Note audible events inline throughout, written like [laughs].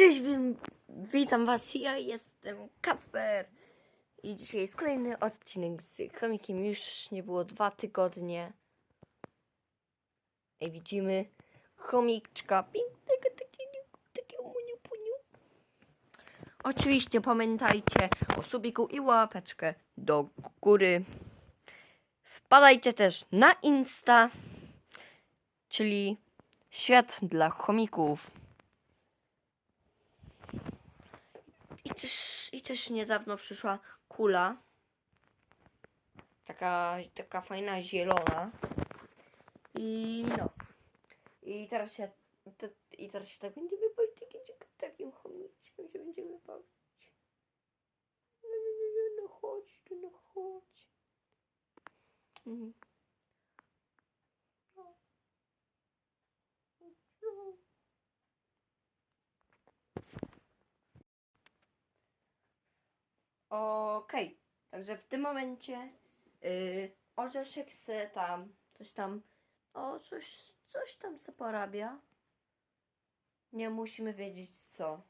Cześć, wi- witam was, ja jestem Kacper i dzisiaj jest kolejny odcinek z komikiem, już nie było dwa tygodnie. I widzimy chomiczka pięknego, takiego, muniu. Oczywiście pamiętajcie o subiku i łapeczkę do góry. Wpadajcie też na Insta, czyli świat dla chomików. I też, I też niedawno przyszła kula. Taka, taka fajna zielona. I no. I teraz się. I teraz się tak będziemy bawić takim, takim chomiczkiem się będziemy bawić. No, no, no, no, no chodź, no chodź. Mhm. No. No. Okej, także w tym momencie yy, orzeszek se tam, coś tam, o coś, coś tam se porabia. Nie musimy wiedzieć co.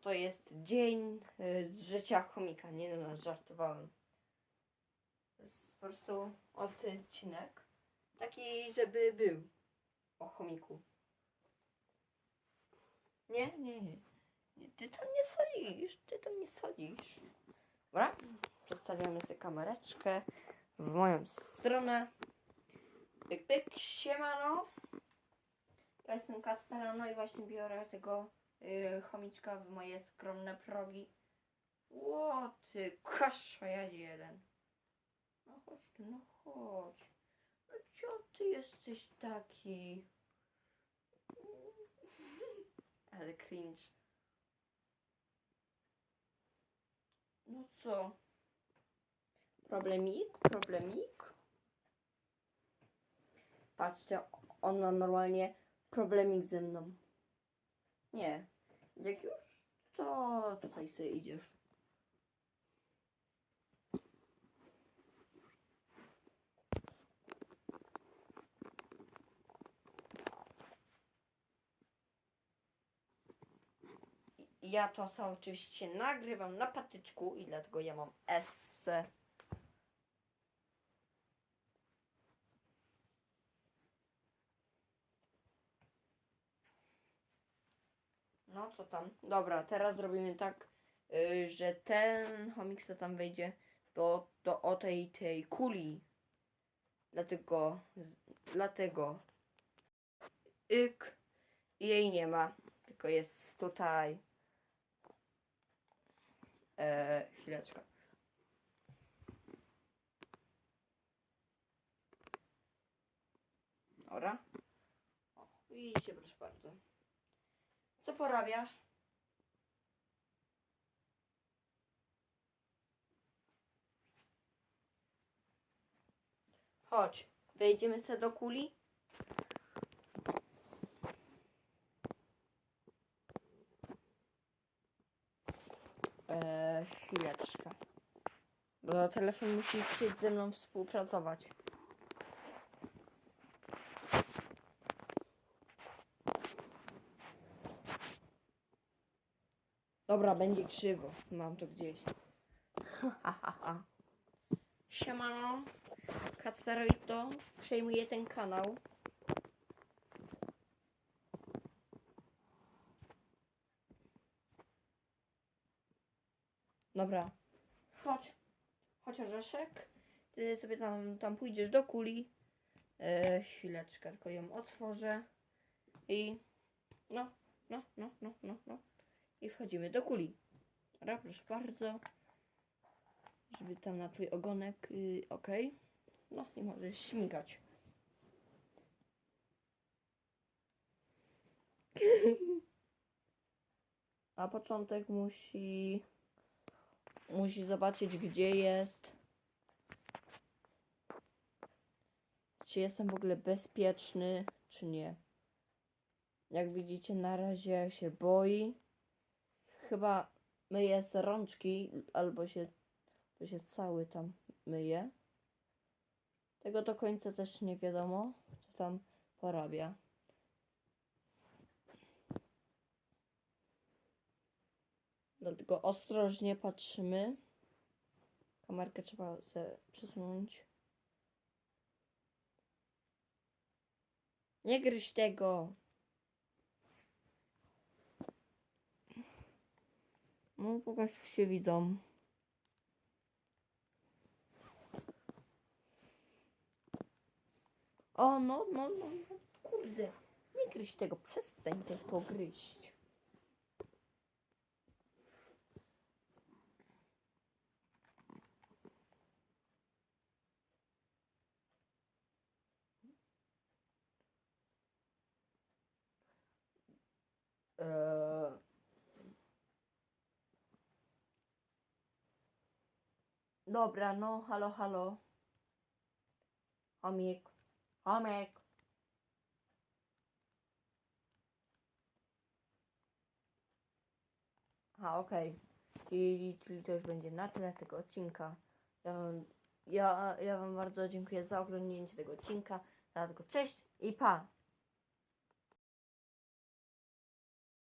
To jest dzień yy, z życia chomika, nie no, żartowałem. To jest po prostu odcinek, taki żeby był o chomiku. Nie, nie, nie. Ty tam nie solisz, ty tam nie solisz. Dobra, przestawiamy sobie kamereczkę w moją stronę. Pyk, pyk, siemano. Ja jestem Kacperano i właśnie biorę tego y, chomiczka w moje skromne progi. Ło, ty kasza, ja jeden. No chodź tu, no chodź. No co ty jesteś taki? Ale cringe. No co? Problemik? Problemik? Patrzcie, on ma normalnie problemik ze mną. Nie. Jak już, to tutaj sobie idziesz. Ja to sam oczywiście nagrywam na patyczku i dlatego ja mam S. No co tam? Dobra, teraz zrobimy tak, y, że ten chomik co tam wejdzie do, do o tej, tej kuli. Dlatego, dlatego yk jej nie ma, tylko jest tutaj. Eee, chwileczkę. Dobra. O, widzicie, proszę bardzo. Co porabiasz? Chodź, wejdziemy sobie do kuli. Eee, chwileczkę. Bo telefon musi chcieć ze mną współpracować. Dobra, będzie krzywo. Mam to gdzieś. Ha, ha, ha. Siemano. Kacperito przejmuje ten kanał. Dobra. Chodź. Chodź orzeszek. Ty sobie tam, tam pójdziesz do kuli. E, chwileczkę, tylko ją otworzę. I no, no, no, no, no, no. I wchodzimy do kuli. Dobra, proszę bardzo. Żeby tam na twój ogonek. Yy, ok. No i możesz śmigać. [laughs] A początek musi musi zobaczyć gdzie jest. Czy jestem w ogóle bezpieczny, czy nie. Jak widzicie, na razie się boi. Chyba myje z rączki, albo się, to się cały tam myje. Tego do końca też nie wiadomo, co tam porabia. Dlatego ostrożnie patrzymy. Kamerkę trzeba sobie przesunąć. Nie gryź tego. No, pokaż jak się widzą. O, no, no, no, no, kurde. Nie gryź tego, przestań tego gryźć. Eee. Dobra, no, halo, halo. Chomik, chomik. A, okej. Czyli, czyli to już będzie na tyle tego odcinka. Ja wam, ja, ja wam bardzo dziękuję za oglądnięcie tego odcinka. Dlatego cześć i pa!